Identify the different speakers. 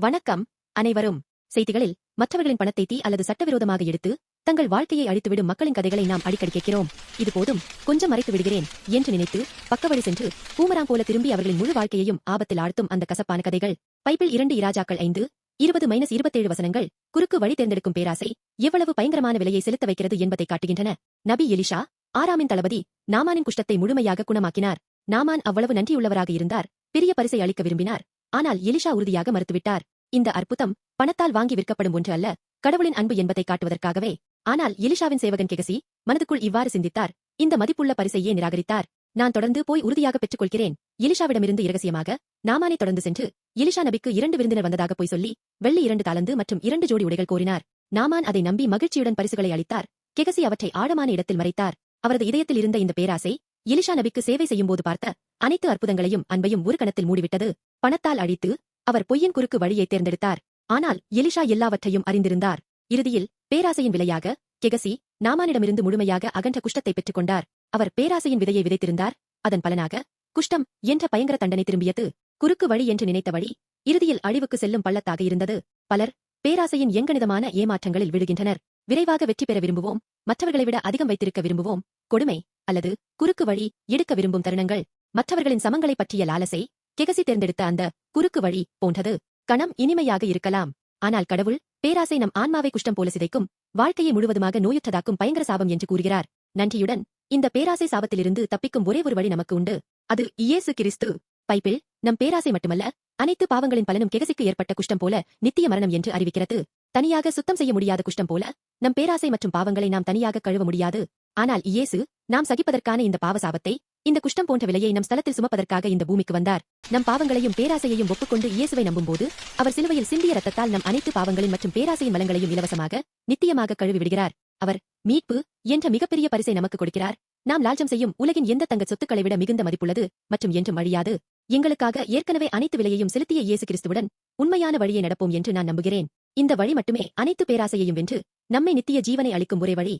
Speaker 1: வணக்கம். அனைவரும். செய்திகளில் மற்றவர்களின் பணத்தை தீ அல்லது சட்டவிரோதமாக எடுத்து தங்கள் வாழ்க்கையை அழித்துவிடும் மக்களின் கதைகளை நாம் அடிக்கடி கேட்கிறோம். இது போதும். கொஞ்சம் மறைத்து விடுகிறேன் என்று நினைத்து பக்கவழி சென்று பூமராம் போல திரும்பி அவர்களின் முழு வாழ்க்கையையும் ஆபத்தில் ஆழ்த்தும் அந்த கசப்பான கதைகள். பைபிள் இரண்டு இராஜாக்கள் ஐந்து இருபது மைனஸ் இருபத்தேழு வசனங்கள் குறுக்கு வழி தேர்ந்தெடுக்கும் பேராசை எவ்வளவு பயங்கரமான விலையை செலுத்த வைக்கிறது என்பதை காட்டுகின்றன. நபி எலிஷா ஆறாமின் தளபதி நாமானின் குஷ்டத்தை முழுமையாக குணமாக்கினார். நாமான் அவ்வளவு நன்றியுள்ளவராக இருந்தார். பெரிய பரிசை அளிக்க விரும்பினார். ஆனால் எலிஷா உறுதியாக மறுத்துவிட்டார். இந்த அற்புதம் பணத்தால் வாங்கி விற்கப்படும் ஒன்று அல்ல கடவுளின் அன்பு என்பதை காட்டுவதற்காகவே. ஆனால் எலிஷாவின் சேவகன் கெகசி மனதுக்குள் இவ்வாறு சிந்தித்தார். இந்த மதிப்புள்ள பரிசையே நிராகரித்தார். நான் தொடர்ந்து போய் உறுதியாக பெற்றுக்கொள்கிறேன். எலிஷாவிடமிருந்து இரகசியமாக நாமானே தொடர்ந்து சென்று எலிஷா நபிக்கு இரண்டு விருந்தினர் வந்ததாக போய் சொல்லி வெள்ளி இரண்டு தாளந்து மற்றும் இரண்டு ஜோடி உடைகள் கோரினார். நாமான் அதை நம்பி மகிழ்ச்சியுடன் பரிசுகளை அளித்தார். கெகசி அவற்றை ஆழமான இடத்தில் மறைத்தார். அவரது இதயத்தில் இருந்த இந்த பேராசை எலிஷா நபிக்கு சேவை செய்யும்போது பார்த்த அனைத்து அற்புதங்களையும் அன்பையும் ஒரு கணத்தில் மூடிவிட்டது. பணத்தால் அழித்து அவர் பொய்யின் குறுக்கு வழியை தேர்ந்தெடுத்தார். ஆனால் எலிஷா எல்லாவற்றையும் அறிந்திருந்தார். இறுதியில் பேராசையின் விலையாக கெகசி நாமானிடமிருந்து முழுமையாக அகன்ற குஷ்டத்தை பெற்றுக் கொண்டார் அவர் பேராசையின் விதையை விதைத்திருந்தார். அதன் பலனாக குஷ்டம் என்ற பயங்கர தண்டனை திரும்பியது. குறுக்கு வழி என்று நினைத்த வழி இறுதியில் அழிவுக்கு செல்லும் பள்ளத்தாக இருந்தது. பலர் பேராசையின் எங்கனிதமான ஏமாற்றங்களில் விழுகின்றனர். விரைவாக வெற்றி பெற விரும்புவோம். மற்றவர்களை விட அதிகம் வைத்திருக்க விரும்புவோம். கொடுமை அல்லது குறுக்கு வழி எடுக்க விரும்பும் தருணங்கள் மற்றவர்களின் சமங்களை பற்றிய லாலசை கெகசி தேர்ந்தெடுத்த அந்த குறுக்கு வழி போன்றது. கணம் இனிமையாக இருக்கலாம். ஆனால் கடவுள் பேராசை நம் ஆன்மாவை குஷ்டம் போல சிதைக்கும் வாழ்க்கையை முழுவதுமாக நோயுற்றதாக்கும் பயங்கர சாபம் என்று கூறுகிறார். நன்றியுடன் இந்த பேராசை சாபத்திலிருந்து தப்பிக்கும் ஒரே ஒரு வழி நமக்கு உண்டு. அது இயேசு கிறிஸ்து. பைப்பில் நம் பேராசை மட்டுமல்ல அனைத்து பாவங்களின் பலனும் கெகசிக்கு ஏற்பட்ட குஷ்டம் போல நித்திய மரணம் என்று அறிவிக்கிறது. தனியாக சுத்தம் செய்ய முடியாத குஷ்டம் போல நம் பேராசை மற்றும் பாவங்களை நாம் தனியாக கழுவ முடியாது. ஆனால் இயேசு நாம் சகிப்பதற்கான இந்த பாவசாபத்தை இந்த குஷ்டம் போன்ற விலையை நம் ஸ்தலத்தில் சுமப்பதற்காக இந்த பூமிக்கு வந்தார். நம் பாவங்களையும் பேராசையையும் ஒப்புக்கொண்டு இயேசுவை நம்பும்போது அவர் சிலுவையில் சிந்திய ரத்தத்தால் நம் அனைத்து பாவங்களின் மற்றும் பேராசையின் மலங்களையும் இலவசமாக நித்தியமாக கழுவி விடுகிறார். அவர் மீட்பு என்ற மிகப்பெரிய பரிசை நமக்கு கொடுக்கிறார். நாம் லால்ஜம் செய்யும் உலகின் எந்த தங்க சொத்துக்களை விட மிகுந்த மதிப்புள்ளது மற்றும் என்றும் அழியாது. எங்களுக்காக ஏற்கனவே அனைத்து விலையையும் செலுத்திய இயேசு கிறிஸ்துவுடன் உண்மையான வழியை நடப்போம் என்று நான் நம்புகிறேன். இந்த வழி மட்டுமே அனைத்து பேராசையையும் வென்று நம்மை நித்திய ஜீவனை அளிக்கும் ஒரே வழி